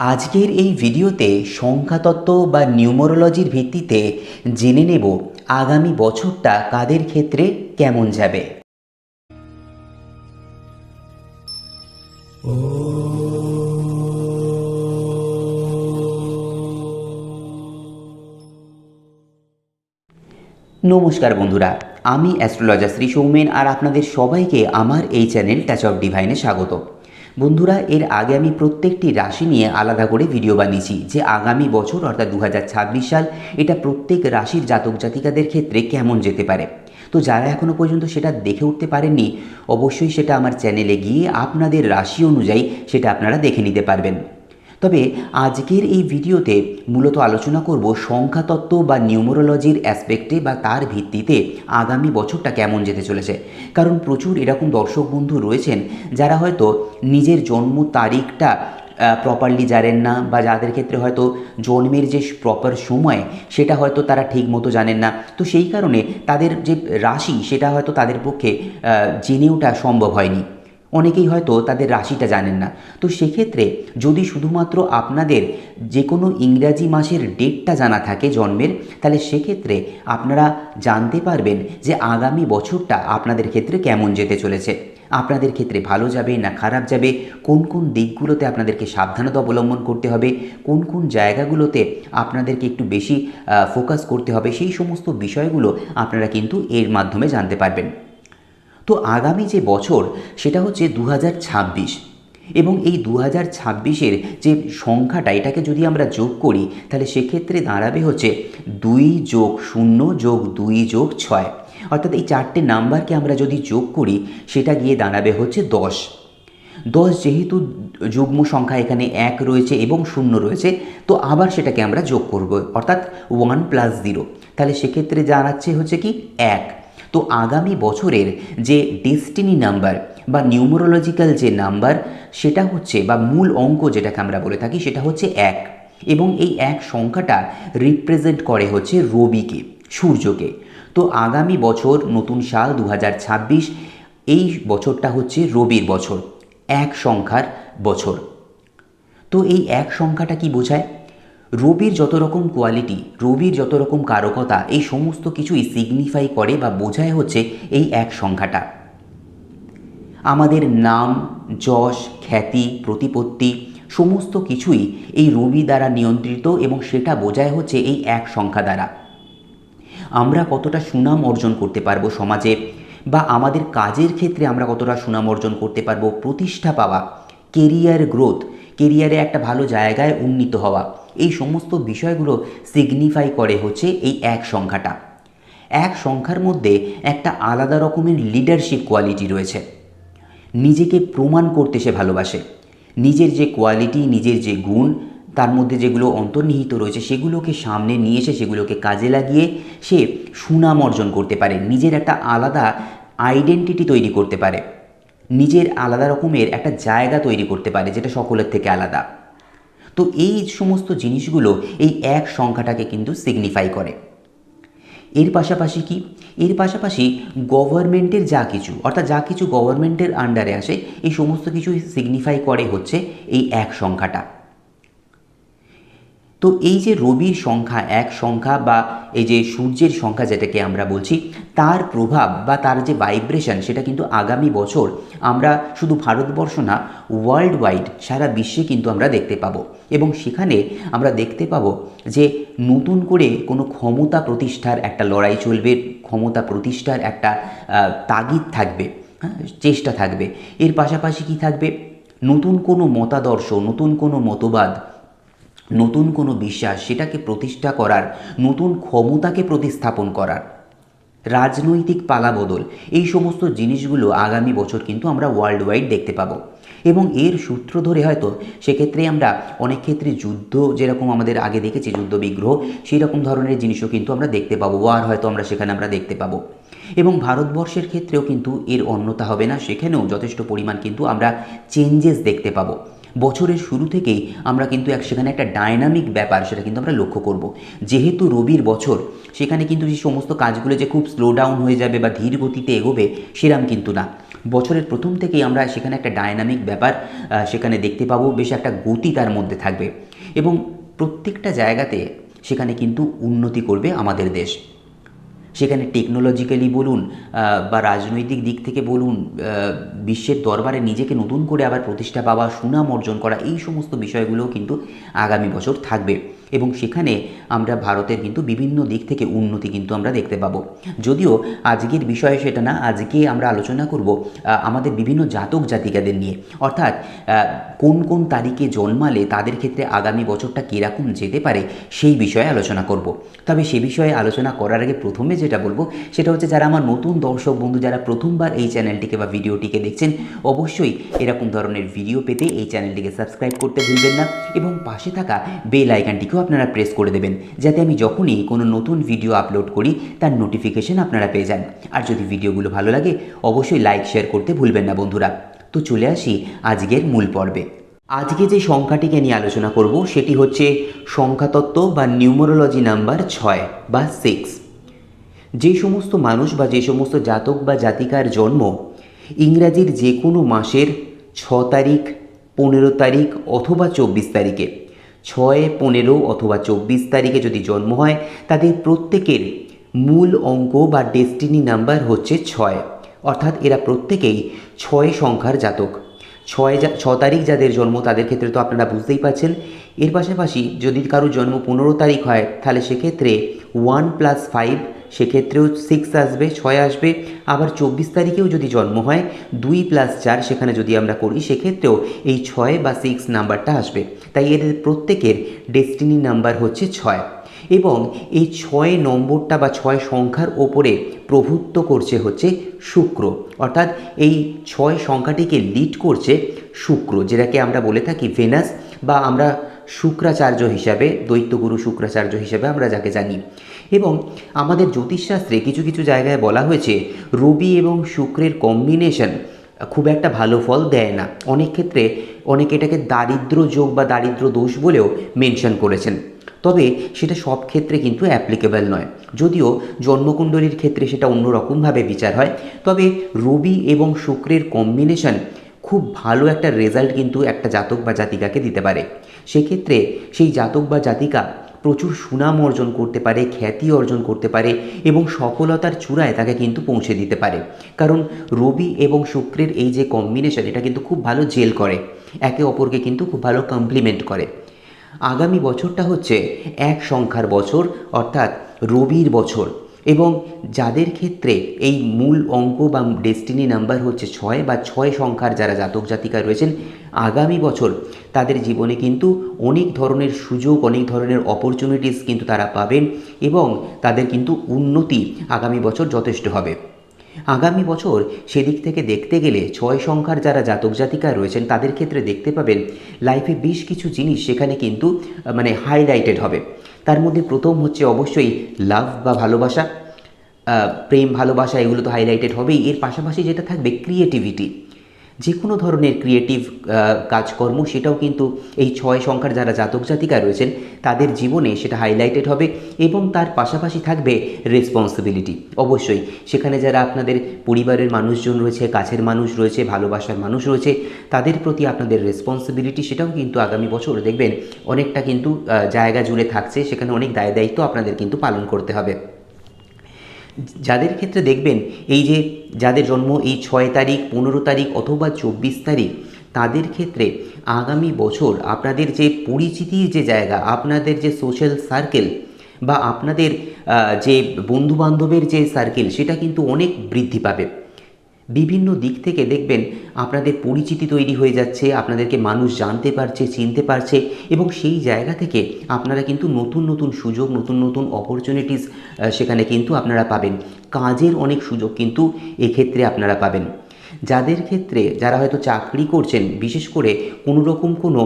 আজকের এই ভিডিওতে সংখ্যাতত্ত্ব বা নিউমোরোলজির ভিত্তিতে জেনে নেব আগামী বছরটা কাদের ক্ষেত্রে কেমন যাবে। নমস্কার বন্ধুরা, আমি অ্যাস্ট্রোলজার শ্রী সৌমেন আর আপনাদের সবাইকে আমার এই চ্যানেল টাচ অফ ডিভাইনে স্বাগত। বন্ধুরা, এর আগে আমি প্রত্যেকটি রাশি নিয়ে আলাদা করে ভিডিও বানিয়েছি, যে আগামী বছর, অর্থাৎ দু হাজার ছাব্বিশ সাল, এটা প্রত্যেক রাশির জাতক জাতিকাদের ক্ষেত্রে কেমন যেতে পারে। তো যারা এখনও পর্যন্ত সেটা দেখে উঠতে পারেননি, অবশ্যই সেটা আমার চ্যানেলে গিয়ে আপনাদের রাশি অনুযায়ী সেটা আপনারা দেখে নিতে পারবেন। তবে আজকের এই ভিডিওতে মূলত আলোচনা করব সংখ্যাতত্ত্ব বা নিউমোরোলজির অ্যাসপেক্টে বা তার ভিত্তিতে আগামী বছরটা কেমন যেতে চলেছে। কারণ প্রচুর এরকম দর্শক বন্ধু রয়েছেন যারা হয়তো নিজের জন্ম তারিখটা প্রপারলি জানেন না বা যাদের ক্ষেত্রে হয়তো জন্মের যে প্রপার সময় সেটা হয়তো তারা ঠিক মতো জানেন না। তো সেই কারণে তাদের যে রাশি সেটা হয়তো তাদের পক্ষে জেনে ওঠা সম্ভব হয়নি। অনেকেই হয়তো তাদের রাশিটা জানেন না। তো সেক্ষেত্রে যদি শুধুমাত্র আপনাদের যে কোনো ইংরাজি মাসের ডেটটা জানা থাকে জন্মের, তাহলে সেক্ষেত্রে আপনারা জানতে পারবেন যে আগামী বছরটা আপনাদের ক্ষেত্রে কেমন যেতে চলেছে। আপনাদের ক্ষেত্রে ভালো যাবে না খারাপ যাবে? কোন কোন দিকগুলোতে আপনাদেরকে সাবধানতা অবলম্বন করতে হবে? কোন কোন জায়গাগুলোতে আপনাদেরকে একটু বেশি ফোকাস করতে হবে? সেই সমস্ত বিষয়গুলো আপনারা কিন্তু এর মাধ্যমে জানতে পারবেন। তো আগামী যে বছর, সেটা হচ্ছে দু হাজার ছাব্বিশ। এবং এই দু হাজার ছাব্বিশের যে সংখ্যাটা, এটাকে যদি আমরা যোগ করি, তাহলে সেক্ষেত্রে দাঁড়াবে হচ্ছে দুই যোগ শূন্য যোগ দুই যোগ ছয়। অর্থাৎ এই চারটে নাম্বারকে আমরা যদি যোগ করি, সেটা গিয়ে দাঁড়াবে হচ্ছে দশ। দশ যেহেতু যুগ্ম সংখ্যা, এখানে এক রয়েছে এবং শূন্য রয়েছে, তো আবার সেটাকে আমরা যোগ করব। অর্থাৎ ওয়ান প্লাস জিরো। তাহলে সেক্ষেত্রে জানাচ্ছে হচ্ছে কি, এক। তো আগামী বছরের যে ডেস্টিনি নাম্বার বা নিউমোরোলজিক্যাল যে নাম্বার, সেটা হচ্ছে বা মূল অঙ্ক যেটাকে আমরা বলে থাকি, সেটা হচ্ছে এক। এবং এই এক সংখ্যাটা রিপ্রেজেন্ট করে হচ্ছে রবিকে, সূর্যকে। তো আগামী বছর, নতুন সাল দু হাজার ছাব্বিশ, এই বছরটা হচ্ছে রবির বছর, এক সংখ্যার বছর। তো এই এক সংখ্যাটা কি বোঝায়? রবির যত রকম কোয়ালিটি রবির যত রকম কারকতা, এই সমস্ত কিছুই সিগনিফাই করে বা বোঝায় হচ্ছে এই এক সংখ্যাটা। আমাদের নাম, যশ, খ্যাতি, প্রতিপত্তি, সমস্ত কিছুই এই রবি দ্বারা নিয়ন্ত্রিত এবং সেটা বোঝায় হচ্ছে এই এক সংখ্যা দ্বারা। আমরা কতটা সুনাম অর্জন করতে পারব সমাজে বা আমাদের কাজের ক্ষেত্রে আমরা কতটা সুনাম অর্জন করতে পারব, প্রতিষ্ঠা পাওয়া কেরিয়ার গ্রোথ কেরিয়ারে একটা ভালো জায়গায় উন্নীত হওয়া। এই সমস্ত বিষয়গুলো সিগনিফাই করে হচ্ছে এই এক সংখ্যাটা। এক সংখ্যার মধ্যে একটা আলাদা রকমের লিডারশিপ কোয়ালিটি রয়েছে। নিজেকে প্রমাণ করতে সে ভালোবাসে। নিজের যে কোয়ালিটি নিজের যে গুণ, তার মধ্যে যেগুলো অন্তর্নিহিত রয়েছে, সেগুলোকে সামনে নিয়ে এসে সেগুলোকে কাজে লাগিয়ে সে সুনাম অর্জন করতে পারে। নিজের একটা আলাদা আইডেন্টিটি তৈরি করতে পারে। নিজের আলাদা রকমের একটা জায়গা তৈরি করতে পারে, যেটা সকলের থেকে আলাদা। তো এই সমস্ত জিনিসগুলো এই এক সংখ্যাটাকে কিন্তু সিগনিফাই করে। এর পাশাপাশি কি? এর পাশাপাশি গভর্নমেন্টের যা কিছু, অর্থাৎ যা কিছু গভর্নমেন্টের আন্ডারে আসে, এই সমস্ত কিছু সিগনিফাই করে হচ্ছে এই এক সংখ্যাটা। তো এই যে রবির সংখ্যা, এক সংখ্যা বা এই যে সূর্যের সংখ্যা যেটাকে আমরা বলছি, তার প্রভাব বা তার যে ভাইব্রেশন সেটা কিন্তু আগামী বছর আমরা শুধু ভারতবর্ষ না ওয়ার্ল্ড ওয়াইড সারা বিশ্বে কিন্তু আমরা দেখতে পাবো। এবং সেখানে আমরা দেখতে পাবো যে নতুন করে কোনো ক্ষমতা প্রতিষ্ঠার একটা লড়াই চলবে, ক্ষমতা প্রতিষ্ঠার একটা তাগিদ থাকবে হ্যাঁ চেষ্টা থাকবে। এর পাশাপাশি কি থাকবে? নতুন কোনো মতাদর্শ, নতুন কোনো মতবাদ নতুন কোনো বিশ্বাস সেটাকে প্রতিষ্ঠা করার, নতুন ক্ষমতাকে প্রতিস্থাপন করার। রাজনৈতিক পালাবদল, এই সমস্ত জিনিসগুলো আগামী বছর কিন্তু আমরা ওয়ার্ল্ড ওয়াইড দেখতে পাবো। এবং এর সূত্র ধরে হয়তো সেক্ষেত্রে আমরা অনেক ক্ষেত্রে যুদ্ধ যেরকম আমাদের আগে দেখেছি, যুদ্ধ বিগ্রহ, সেই রকম ধরনের জিনিসও কিন্তু আমরা দেখতে পাবো। ওয়ার হয়তো আমরা সেখানে আমরা দেখতে পাবো। এবং ভারতবর্ষের ক্ষেত্রেও কিন্তু এর অন্যতা হবে না, সেখানেও যথেষ্ট পরিমাণ কিন্তু আমরা চেঞ্জেস দেখতে পাবো। বছরের শুরু থেকেই আমরা কিন্তু এক সেখানে একটা ডায়নামিক ব্যাপার সেটা কিন্তু আমরা লক্ষ্য করব। যেহেতু রবির বছর, সেখানে কিন্তু যে সমস্ত কাজগুলো যে খুব স্লো ডাউন হয়ে যাবে বা ধীর গতিতে এগোবে, সেরাম কিন্তু না। বছরের প্রথম থেকেই আমরা সেখানে একটা ডায়নামিক ব্যাপার সেখানে দেখতে পাবো, বেশ একটা গতি তার মধ্যে থাকবে। এবং প্রত্যেকটা জায়গাতে সেখানে কিন্তু উন্নতি করবে আমাদের দেশ। সেখানে টেকনোলজিক্যালি বলুন বা রাজনৈতিক দিক থেকে বলুন বিশ্বের দরবারে নিজেকে নতুন করে আবার প্রতিষ্ঠা পাওয়া, সুনাম অর্জন করা, এই সমস্ত বিষয়গুলোও কিন্তু আগামী বছর থাকবে। এবং সেখানে আমরা ভারতের কিন্তু বিভিন্ন দিক থেকে উন্নতি কিন্তু আমরা দেখতে পাবো। যদিও আজকের বিষয় সেটা না, আজকে আমরা আলোচনা করব আমাদের বিভিন্ন জাতক জাতিকাদের নিয়ে। অর্থাৎ কোন কোন তারিখে জন্মালে তাদের ক্ষেত্রে আগামী বছরটা কীরকম যেতে পারে সেই বিষয়ে আলোচনা করব। তবে সে বিষয়ে আলোচনা করার আগে প্রথমে যেটা বলব, সেটা হচ্ছে যারা আমার নতুন দর্শক বন্ধু, যারা প্রথমবার এই চ্যানেলটিকে বা ভিডিওটিকে দেখছেন, অবশ্যই এরকম ধরনের ভিডিও পেতে এই চ্যানেলটিকে সাবস্ক্রাইব করতে ভুলবেন না এবং পাশে থাকা বেল আইকনটিকেও আপনারা প্রেস করে দেবেন, যাতে আমি যখনই কোনো নতুন ভিডিও আপলোড করি, তার নোটিফিকেশন আপনারা পেয়ে যান। আর যদি ভিডিওগুলো ভালো লাগে, অবশ্যই লাইক শেয়ার করতে ভুলবেন না বন্ধুরা। তো চলে আসি আজকের মূল পর্বে। আজকে যে সংখ্যাটিকে নিয়ে আলোচনা করব, সেটি হচ্ছে সংখ্যাতত্ত্ব বা নিউমোরোলজি নাম্বার ছয় বা সিক্স যে সমস্ত মানুষ বা যে সমস্ত জাতক বা জাতিকার জন্ম ইংরাজির যে কোনো মাসের ছ তারিখ, পনেরো তারিখ অথবা চব্বিশ তারিখে ছয়, পনেরো অথবা চব্বিশ তারিখে যদি জন্ম হয়, তাদের প্রত্যেকের মূল অঙ্ক বা ডেস্টিনি নাম্বার হচ্ছে ছয়। অর্থাৎ এরা প্রত্যেকেই ছয় সংখ্যার জাতক। ছয় ছ তারিখ যাদের জন্ম, তাদের ক্ষেত্রে তো আপনারা বুঝতেই পারছেন। এর পাশাপাশি যদি কারও জন্ম পনেরো তারিখ হয়, তাহলে সেক্ষেত্রে ওয়ান প্লাস ফাইভ সেক্ষেত্রেও সিক্স আসবে, ছয় আসবে। আবার চব্বিশ তারিখেও যদি জন্ম হয়, দুই প্লাস চার সেখানে যদি আমরা করি, সেক্ষেত্রেও এই ছয় বা সিক্স নাম্বারটা আসবে। তাই এদের প্রত্যেকের ডেস্টিনি নাম্বার হচ্ছে ছয়। এবং এই ছয় নম্বরটা বা ছয় সংখ্যার ওপরে প্রভুত্ব করছে হচ্ছে শুক্র। অর্থাৎ এই ছয় সংখ্যাটিকে লিড করছে শুক্র, যেটাকে আমরা বলে থাকি ভেনাস বা আমরা শুক্রাচার্য হিসাবে, দৈত্যগুরু শুক্রাচার্য হিসাবে আমরা যাকে জানি। এবং আমাদের জ্যোতিষশাস্ত্রে কিছু কিছু জায়গায় বলা হয়েছে, রবি এবং শুক্রের কম্বিনেশন খুব একটা ভালো ফল দেয় না। অনেক ক্ষেত্রে অনেকে এটাকে দারিদ্র যোগ বা দারিদ্র দোষ বলেও মেনশন করেছেন। তবে সেটা সব ক্ষেত্রে কিন্তু অ্যাপ্লিকেবল নয়। যদিও জন্মকুণ্ডলীর ক্ষেত্রে সেটা অন্যরকমভাবে বিচার হয়, তবে রবি এবং শুক্রের কম্বিনেশন খুব ভালো একটা রেজাল্ট কিন্তু একটা জাতক বা জাতিকাকে দিতে পারে। সেক্ষেত্রে সেই জাতক বা জাতিকা প্রচুর সুনাম অর্জন করতে পারে, খ্যাতি অর্জন করতে পারে এবং সফলতার চূড়ায় তাকে কিন্তু পৌঁছে দিতে পারে। কারণ রবি এবং শুক্রের এই যে কম্বিনেশন এটা কিন্তু খুব ভালো জেল করে। একে অপরকে কিন্তু খুব ভালো কমপ্লিমেন্ট করে। আগামী বছরটা হচ্ছে এক সংখ্যার বছর, অর্থাৎ রবির বছর। এবং যাদের ক্ষেত্রে এই মূল অঙ্ক বা ডেস্টিনি নাম্বার হচ্ছে ছয় বা ছয় সংখ্যার যারা জাতক জাতিকা রয়েছেন, আগামী বছর তাদের জীবনে কিন্তু অনেক ধরনের সুযোগ, অনেক ধরনের অপরচুনিটিস কিন্তু তারা পাবেন এবং তাদের কিন্তু উন্নতি আগামী বছর যথেষ্ট হবে। আগামী বছর সেদিক থেকে দেখতে গেলে ছয় সংখ্যার যারা জাতক জাতিকা রয়েছেন, তাদের ক্ষেত্রে দেখতে পাবেন লাইফে বেশ কিছু জিনিস সেখানে কিন্তু মানে হাইলাইটেড হবে। তার মধ্যে প্রথম হচ্ছে অবশ্যই লাভ বা ভালোবাসা। প্রেম, ভালোবাসা, এগুলো তো হাইলাইটেড হবেই। এর পাশাপাশি যেটা থাকবে ক্রিয়েটিভিটি যে কোনো ধরনের ক্রিয়েটিভ কাজকর্ম, সেটাও কিন্তু এই ছয় সংখ্যার যারা জাতক জাতিকা রয়েছেন, তাদের জীবনে সেটা হাইলাইটেড হবে এবং তার পাশাপাশি থাকবে রেসপন্সিবিলিটি অবশ্যই, সেখানে যারা আপনাদের পরিবারের মানুষজন রয়েছে, কাছের মানুষ রয়েছে, ভালোবাসার মানুষ রয়েছে, তাদের প্রতি আপনাদের রেসপন্সিবিলিটি সেটাও কিন্তু আগামী বছর দেখবেন অনেকটা কিন্তু জায়গা জুড়ে থাকছে, সেখানে অনেক দায় দায়িত্ব আপনাদের কিন্তু পালন করতে হবে। যাদের ক্ষেত্রে দেখবেন এই যে যাদের জন্ম এই ছয় তারিখ, পনেরো তারিখ অথবা চব্বিশ তারিখ, তাদের ক্ষেত্রে আগামী বছর আপনাদের যে পরিচিতির যে জায়গা, আপনাদের যে সোশ্যাল সার্কেল বা আপনাদের যে বন্ধুবান্ধবের যে সার্কেল সেটা কিন্তু অনেক বৃদ্ধি পাবে। বিভিন্ন দিক থেকে দেখবেন আপনাদের পরিচিতি তৈরি হয়ে যাচ্ছে, আপনাদেরকে মানুষ জানতে পারছে, চিনতে পারছে এবং সেই জায়গা থেকে আপনারা কিন্তু নতুন নতুন সুযোগ, নতুন নতুন অপরচুনিটিস সেখানে কিন্তু আপনারা পাবেন। কাজের অনেক সুযোগ কিন্তু এক্ষেত্রে আপনারা পাবেন। যাদের ক্ষেত্রে যারা হয়তো চাকরি করছেন, বিশেষ করে কোনো রকম কোনো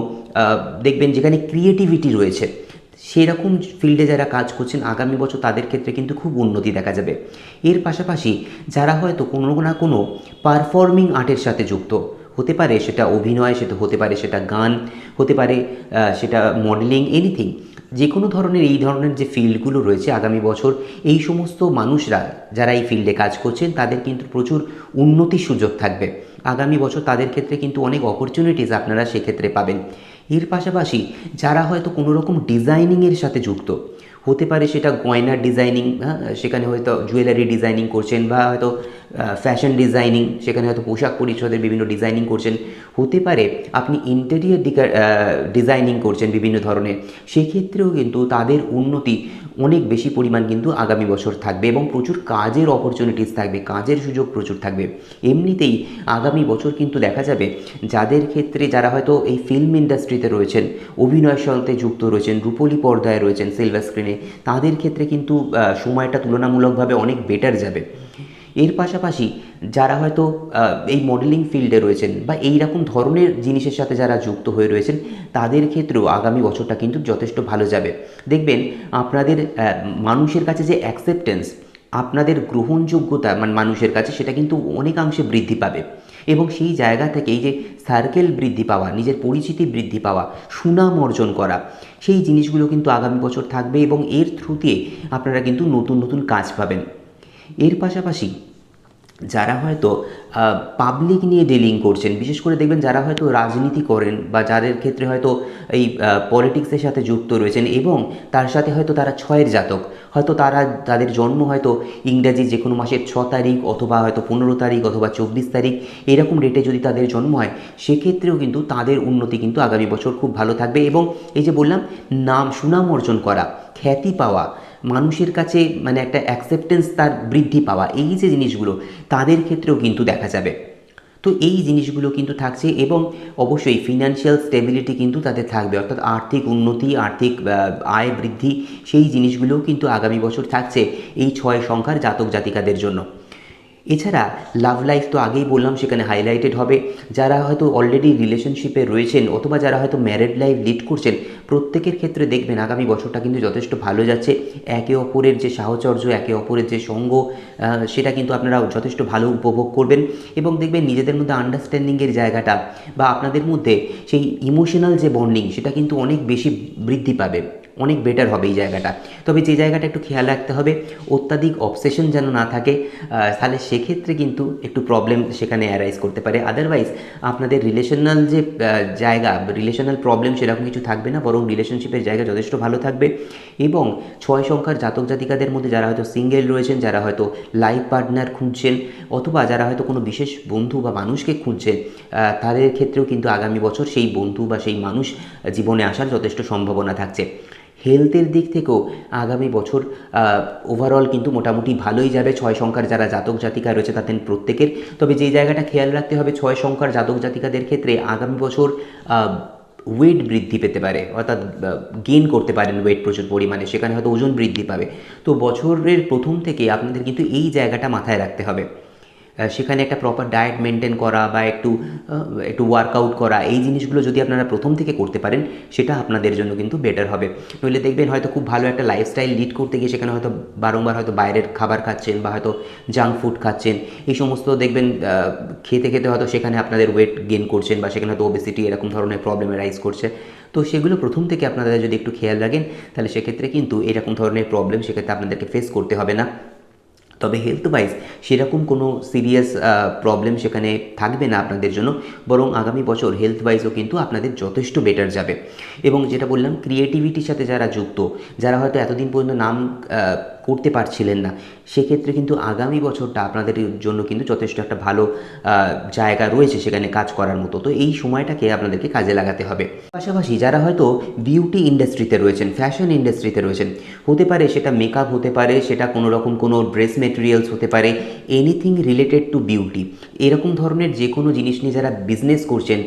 দেখবেন যেখানে ক্রিয়েটিভিটি রয়েছে সেরকম ফিল্ডে যারা কাজ করছেন, আগামী বছর তাদের ক্ষেত্রে কিন্তু খুব উন্নতি দেখা যাবে। এর পাশাপাশি যারা হয়তো কোনো না কোনো পারফর্মিং আর্টের সাথে যুক্ত, হতে পারে সেটা অভিনয় সেটা হতে পারে সেটা গান, হতে পারে সেটা মডেলিং এনিথিং যে কোনো ধরনের এই ধরনের যে ফিল্ডগুলো রয়েছে আগামী বছর, এই সমস্ত মানুষরা যারা এই ফিল্ডে কাজ করছেন, তাদের কিন্তু প্রচুর উন্নতির সুযোগ থাকবে। আগামী বছর তাদের ক্ষেত্রে কিন্তু অনেক অপরচুনিটিস আপনারা সেক্ষেত্রে পাবেন। এর পাশাপাশি যারা হয়তো কোনো রকম ডিজাইনিংয়ের সাথে যুক্ত, হতে পারে সেটা গয়নার ডিজাইনিং সেখানে হয়তো জুয়েলারি ডিজাইনিং করছেন বা হয়তো ফ্যাশন ডিজাইনিং, সেখানে হয়তো পোশাক পরিচ্ছদের বিভিন্ন ডিজাইনিং করছেন। হতে পারে আপনি ইন্টেরিয়ার ডিজাইনিং করছেন বিভিন্ন ধরনের, সেক্ষেত্রেও কিন্তু তাদের উন্নতি অনেক বেশি পরিমাণ কিন্তু আগামী বছর থাকবে এবং প্রচুর কাজের অপরচুনিটিস থাকবে, কাজের সুযোগ প্রচুর থাকবে। এমনিতেই আগামী বছর কিন্তু দেখা যাবে যাদের ক্ষেত্রে যারা হয়তো এই ফিল্ম ইন্ডাস্ট্রিতে রয়েছেন অভিনয়ের সাথে যুক্ত রয়েছেন, রূপলি পর্দায় রয়েছেন সিলভার স্ক্রিনে তাদের ক্ষেত্রে কিন্তু সময়টা তুলনামূলকভাবে অনেক বেটার যাবে। এর পাশাপাশি যারা হয়তো এই মডেলিং ফিল্ডে রয়েছেন বা এই রকম ধরনের জিনিসের সাথে যারা যুক্ত হয়ে রয়েছেন, তাদের ক্ষেত্রেও আগামী বছরটা কিন্তু যথেষ্ট ভালো যাবে। দেখবেন, আপনাদের মানুষের কাছে যে অ্যাকসেপ্টেন্স আপনাদের গ্রহণযোগ্যতা মানে মানুষের কাছে সেটা কিন্তু অনেকাংশে বৃদ্ধি পাবে। এবং সেই জায়গা থেকে এই যে সার্কেল বৃদ্ধি পাওয়া, নিজের পরিচিতি বৃদ্ধি পাওয়া, সুনাম অর্জন করা, সেই জিনিসগুলো কিন্তু আগামী বছর থাকবে এবং এর থ্রুতে আপনারা কিন্তু নতুন নতুন কাজ পাবেন। এর পাশাপাশি যারা হয়তো পাবলিক নিয়ে ডিলিং করছেন, বিশেষ করে দেখবেন যারা হয়তো রাজনীতি করেন বা যাদের ক্ষেত্রে হয়তো এই পলিটিক্সের সাথে যুক্ত রয়েছেন এবং তার সাথে হয়তো তারা ছয়ের জাতক, হয়তো তারা, তাদের জন্ম হয়তো ইংরাজি যে কোনো মাসের ছ তারিখ অথবা হয়তো পনেরো তারিখ অথবা চব্বিশ তারিখ, এরকম ডেটে যদি তাদের জন্ম হয়, সেক্ষেত্রেও কিন্তু তাদের উন্নতি কিন্তু আগামী বছর খুব ভালো থাকবে এবং এই যে বললাম, নাম সুনাম অর্জন করা, খ্যাতি পাওয়া মানুষের কাছে মানে একটা অ্যাকসেপ্টেন্স তার বৃদ্ধি পাওয়া, এই যে জিনিসগুলো, তাদের ক্ষেত্রেও কিন্তু দেখা যাবে। তো এই জিনিসগুলো কিন্তু থাকছে এবং অবশ্যই ফিনান্সিয়াল স্টেবিলিটি কিন্তু তাদের থাকবে, অর্থাৎ আর্থিক উন্নতি, আর্থিক আয় বৃদ্ধি, সেই জিনিসগুলোও কিন্তু আগামী বছর থাকছে এই ছয় সংখ্যার জাতক জাতিকাদের জন্য। এছাড়া লাভ লাইফ তো আগেই বললাম, সেখানে হাইলাইটেড হবে। যারা হয়তো অলরেডি রিলেশনশিপে রয়েছেন অথবা যারা হয়তো ম্যারেড লাইফ লিড করছেন, প্রত্যেকের ক্ষেত্রে দেখবেন আগামী বছরটা কিন্তু যথেষ্ট ভালো যাচ্ছে। একে অপরের যে সাহচর্য, একে অপরের যে সঙ্গ সেটা কিন্তু আপনারা যথেষ্ট ভালো উপভোগ করবেন। এবং দেখবেন নিজেদের মধ্যে আন্ডারস্ট্যান্ডিংয়ের জায়গাটা বা আপনাদের মধ্যে সেই ইমোশনাল যে বন্ডিং সেটা কিন্তু অনেক বেশি বৃদ্ধি পাবে। অনেক বেটার হবে এই জায়গাটা। তবে যে জায়গাটা একটু খেয়াল রাখতে হবে, অত্যাধিক অবসেশন যেন না থাকে তাহলে সেক্ষেত্রে কিন্তু একটু প্রবলেম সেখানে অ্যারাইজ করতে পারে। আদারওয়াইজ আপনাদের রিলেশনাল যে জায়গা রিলেশনাল প্রবলেম সেরকম কিছু থাকবে না, বরং রিলেশনশিপের জায়গা যথেষ্ট ভালো থাকবে। এবং ছয় সংখ্যার জাতক জাতিকাদের মধ্যে যারা হয়তো সিঙ্গেল রয়েছেন, যারা হয়তো লাইফ পার্টনার খুঁজছেন, অথবা যারা হয়তো কোনো বিশেষ বন্ধু বা মানুষকে খুঁজছেন তাদের ক্ষেত্রেও কিন্তু আগামী বছর সেই বন্ধু বা সেই মানুষ জীবনে আসার যথেষ্ট সম্ভাবনা থাকছে। হেলথের দিক থেকেও আগামী বছর ওভারঅল কিন্তু মোটামুটি ভালোই যাবে। ছয় সংখ্যার যারা জাতক জাতিকা রয়েছে তাদের প্রত্যেকের। তবে যে জায়গাটা খেয়াল রাখতে হবে, ছয় সংখ্যার জাতক জাতিকাদের ক্ষেত্রে আগামী বছর ওয়েট বৃদ্ধি পেতে পারে, অর্থাৎ গেইন করতে পারেন ওয়েট প্রচুর পরিমাণে। সেখানে হয়তো ওজন বৃদ্ধি পাবে। তো বছরের প্রথম থেকে আপনাদের কিন্তু এই জায়গাটা মাথায় রাখতে হবে। সেখানে একটা প্রপার ডায়েট মেনটেন করা বা একটু একটু ওয়ার্কআউট করা, এই জিনিসগুলো যদি আপনারা প্রথম থেকে করতে পারেন, সেটা আপনাদের জন্য কিন্তু বেটার হবে। নইলে দেখবেন হয়তো খুব ভালো একটা লাইফস্টাইল লিড করতে গিয়ে সেখানে হয়তো বারংবার হয়তো বাইরের খাবার খাচ্ছেন বা হয়তো জাঙ্ক ফুড খাচ্ছেন। এই সমস্ত দেখবেন খেতে খেতে হয়তো সেখানে আপনাদের ওয়েট গেইন করছেন বা সেখানে হয়তো ওবেসিটি এরকম ধরনের প্রবলেম রাইজ করছে। তো সেগুলো প্রথম থেকে আপনারা যদি একটু খেয়াল রাখেন, তাহলে সেক্ষেত্রে কিন্তু এরকম ধরনের প্রবলেম সেক্ষেত্রে আপনাদেরকে ফেস করতে হবে না। তবে হেলথ ওয়াইজ সেরকম কোনো সিরিয়াস প্রবলেম সেখানে থাকবে না আপনাদের জন্য। বরং আগামী বছর হেলথ ওয়াইজও কিন্তু আপনাদের যথেষ্ট বেটার যাবে। এবং যেটা বললাম ক্রিয়েটিভিটির সাথে যারা যুক্ত, যারা হয়তো এতদিন পর্যন্ত নাম করতে পারছিলেন না। সেক্ষেত্রে কিন্তু আগামী বছরটা আপনাদের জন্য কিন্তু যথেষ্ট একটা ভালো জায়গা রয়েছে সেখানে কাজ করার মতো। তো এই সময়টাকে আপনাদেরকে কাজে লাগাতে হবে। পাশাপাশি যারা হয়তো বিউটি ইন্ডাস্ট্রিতে রয়েছেন ফ্যাশন ইন্ডাস্ট্রিতে রয়েছেন, হতে পারে সেটা মেকআপ হতে পারে, সেটা কোনো রকম কোনো ড্রেস মেটেরিয়ালস হতে পারে এনিথিং রিলেটেড টু বিউটি এরকম ধরনের যে কোনো জিনিস নিয়ে যারা বিজনেস করছেন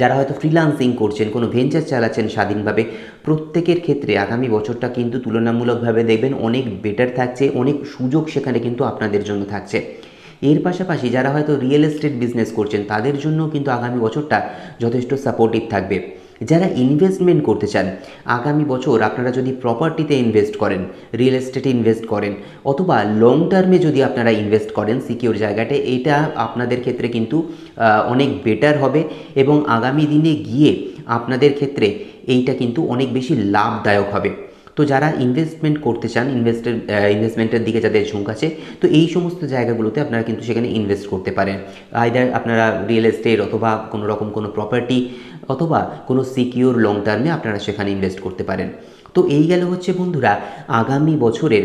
যারা হয়তো ফ্রিলান্সিং করছেন, কোনো ভেঞ্চার চালাচ্ছেন স্বাধীনভাবে প্রত্যেকের ক্ষেত্রে আগামী বছরটা কিন্তু তুলনামূলকভাবে দেখবেন অনেক বেটার থাকছে, অনেক সুযোগ সেখানে কিন্তু আপনাদের জন্য থাকছে। এর পাশাপাশি যারা হয়তো রিয়েল এস্টেট বিজনেস করছেন, তাদের জন্য কিন্তু আগামী বছরটা যথেষ্ট সাপোর্টিভ থাকবে। যারা ইনভেস্টমেন্ট করতে চান, আগামী বছর আপনারা যদি প্রপার্টিতে ইনভেস্ট করেন রিয়েল এস্টেটে ইনভেস্ট করেন, অথবা লং টার্মে যদি আপনারা ইনভেস্ট করেন সিকিউর জায়গাতে, এটা আপনাদের ক্ষেত্রে কিন্তু অনেক বেটার হবে এবং আগামী দিনে গিয়ে আপনাদের ক্ষেত্রে এইটা কিন্তু অনেক বেশি লাভদায়ক হবে। তো যারা ইনভেস্টমেন্ট করতে চান ইনভেস্টের ইনভেস্টমেন্টের দিকে যাদের ঝুঁক আছে, তো এই সমস্ত জায়গাগুলোতে আপনারা কিন্তু সেখানে ইনভেস্ট করতে পারেন। আইদার আপনারা রিয়েল এস্টেট অথবা কোনো রকম কোনো প্রপার্টি অথবা কোনো সিকিউর লং টার্মে আপনারা সেখানে ইনভেস্ট করতে পারেন। তো এই গেল হচ্ছে বন্ধুরা, আগামী বছরের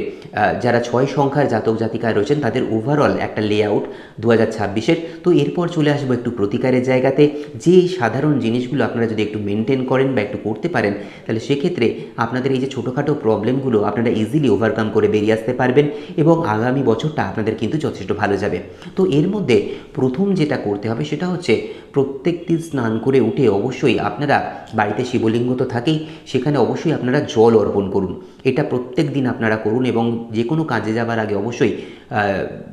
যারা ছয় সংখ্যার জাতক জাতিকায় রয়েছেন, তাদের ওভারঅল একটা লেআউট দু হাজার ছাব্বিশের। তো এরপর চলে আসব একটু প্রতিকারের জায়গাতে। যে সাধারণ জিনিসগুলো আপনারা যদি একটু মেনটেন করেন বা একটু করতে পারেন, তাহলে সেক্ষেত্রে আপনাদের এই যে ছোটোখাটো প্রবলেমগুলো আপনারা ইজিলি ওভারকাম করে বেরিয়ে আসতে পারবেন এবং আগামী বছরটা আপনাদের কিন্তু যথেষ্ট ভালো যাবে। তো এর মধ্যে প্রথম যেটা করতে হবে সেটা হচ্ছে প্রত্যেক দিন স্নান করে উঠে অবশ্যই আপনারা বাড়িতে শিবলিঙ্গ তো থাকেই, সেখানে অবশ্যই আপনারা জল অর্পণ করুন এটা প্রত্যেক দিন আপনারা করুন এবং যে কোনো কাজে যাবার আগে অবশ্যই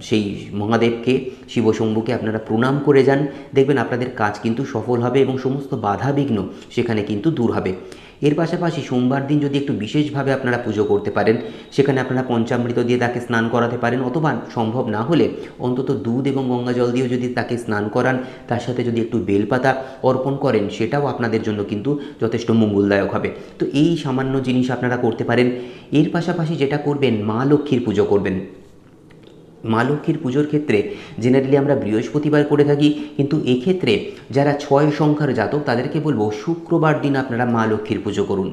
সেই মহাদেবকে, শিবশম্ভুকে আপনারা প্রণাম করে যান। দেখবেন আপনাদের কাজ কিন্তু সফল হবে এবং সমস্ত বাধা বিঘ্ন সেখানে কিন্তু দূর হবে। এর পাশাপাশি সোমবার দিন যদি একটু বিশেষভাবে আপনারা পুজো করতে পারেন, সেখানে আপনারা পঞ্চামৃত দিয়ে তাকে স্নান করাতে পারেন, অথবা সম্ভব না হলে অন্তত দুধ এবং গঙ্গা জল দিয়েও যদি তাকে স্নান করান, তার সাথে যদি একটু বেলপাতা অর্পণ করেন, সেটাও আপনাদের জন্য কিন্তু যথেষ্ট মঙ্গলদায়ক হবে। তো এই সামান্য জিনিস আপনারা করতে পারেন। এর পাশাপাশি যেটা করবেন, মা লক্ষ্মীর পুজো করবেন। মা লক্ষ্মীর পুজোর ক্ষেত্রে জেনারেলি আমরা বৃহস্পতিবার করে থাকি, কিন্তু এক্ষেত্রে যারা ছয় সংখ্যার জাতক, তাদেরকে বলব শুক্রবার দিন আপনারা মা লক্ষ্মীর পুজো করুন।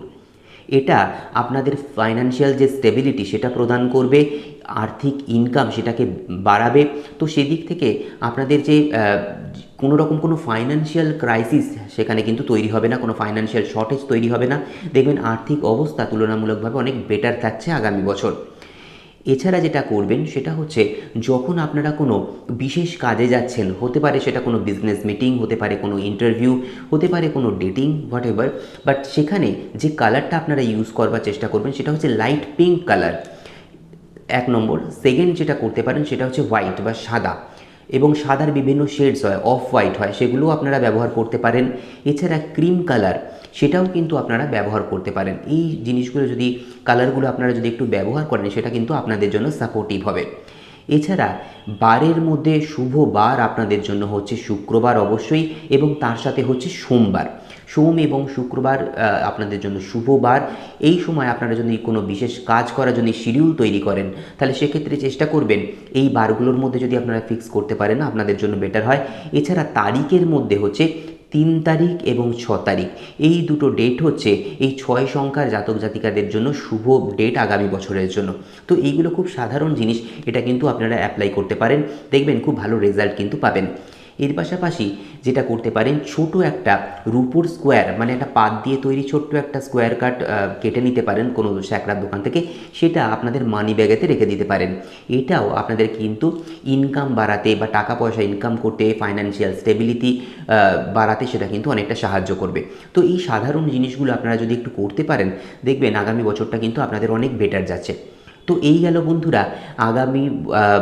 এটা আপনাদের ফাইন্যান্সিয়াল যে স্টেবিলিটি সেটা প্রদান করবে, আর্থিক ইনকাম সেটাকে বাড়াবে। তো সেদিক থেকে আপনাদের যে কোনো রকম কোনো ফাইন্যান্সিয়াল ক্রাইসিস সেখানে কিন্তু তৈরি হবে না, কোনো ফাইন্যান্সিয়াল শর্টেজ তৈরি হবে না। দেখবেন আর্থিক অবস্থা তুলনামূলকভাবে অনেক বেটার থাকছে আগামী বছর। এছাড়া যেটা করবেন সেটা হচ্ছে যখন আপনারা কোনো বিশেষ কাজে যাচ্ছেন, হতে পারে সেটা কোনো বিজনেস মিটিং হতে পারে কোনো ইন্টারভিউ হতে পারে কোনো ডেটিং হোয়াট এভার বাট সেখানে যে কালারটা আপনারা ইউজ করবার চেষ্টা করবেন সেটা হচ্ছে লাইট পিঙ্ক কালার এক নম্বর। সেকেন্ড যেটা করতে পারেন সেটা হচ্ছে হোয়াইট বা সাদা। এবং সাদার বিভিন্ন শেডস হয় অফ হোয়াইট হয়, সেগুলোও আপনারা ব্যবহার করতে পারেন। এছাড়া ক্রিম কালার সেটাও কিন্তু আপনারা ব্যবহার করতে পারেন। এই জিনিসগুলো যদি কালারগুলো আপনারা যদি একটু ব্যবহার করেন, সেটা কিন্তু আপনাদের জন্য সাপোর্টিভ হবে। এছাড়া বারের মধ্যে শুভ বার আপনাদের জন্য হচ্ছে শুক্রবার অবশ্যই, এবং তার সাথে হচ্ছে সোমবার। সোম এবং শুক্রবার আপনাদের জন্য শুভবার। এই সময় আপনারা যদি কোনো বিশেষ কাজ করার জন্য শিডিউল তৈরি করেন, তাহলে সেক্ষেত্রে চেষ্টা করবেন এই বারগুলোর মধ্যে যদি আপনারা ফিক্স করতে পারেন, আপনাদের জন্য বেটার হয়। এছাড়া তারিখের মধ্যে হচ্ছে তিন তারিখ এবং ছ তারিখ। এই দুটো ডেট হচ্ছে এই ছয় সংখ্যার জাতক জাতিকাদের জন্য শুভ ডেট আগামী বছরের জন্য। তো এইগুলো খুব সাধারণ জিনিস, এটা কিন্তু আপনারা অ্যাপ্লাই করতে পারেন। দেখবেন খুব ভালো রেজাল্ট কিন্তু পাবেন। এর পাশাপাশি যেটা করতে পারেন, ছোট একটা রুপোর স্কোয়ার মানে একটা পাত দিয়ে তৈরি ছোট্ট একটা স্কোয়ার কাট কেটে নিতে পারেন কোনো স্যাকরার দোকান থেকে, সেটা আপনাদের মানি ব্যাগেতে রেখে দিতে পারেন। এটাও আপনাদের কিন্তু ইনকাম বাড়াতে বা টাকা পয়সা ইনকাম করতে ফাইন্যান্সিয়াল স্টেবিলিটি বাড়াতে সেটা কিন্তু অনেকটা সাহায্য করবে। তো এই সাধারণ জিনিসগুলো আপনারা যদি একটু করতে পারেন, দেখবেন আগামী বছরটা কিন্তু আপনাদের অনেক বেটার যাচ্ছে। তো এই গেল বন্ধুরা, আগামী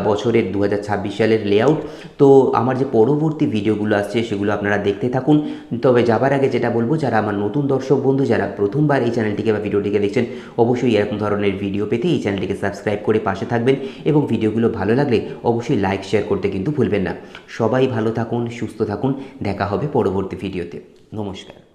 বছরের দু হাজার ছাব্বিশ সালের লেআউট তো আমার যে পরবর্তী ভিডিওগুলো আসছে সেগুলো আপনারা দেখতে থাকুন। তবে যাবার আগে যেটা বলব, যারা আমার নতুন দর্শক বন্ধু, যারা প্রথমবার এই চ্যানেলটিকে বা ভিডিওটিকে দেখছেন, অবশ্যই এরকম ধরনের ভিডিও পেতে এই চ্যানেলটিকে সাবস্ক্রাইব করে পাশে থাকবেন এবং ভিডিওগুলো ভালো লাগলে অবশ্যই লাইক শেয়ার করতে কিন্তু ভুলবেন না। সবাই ভালো থাকুন, সুস্থ থাকুন। দেখা হবে পরবর্তী ভিডিওতে নমস্কার।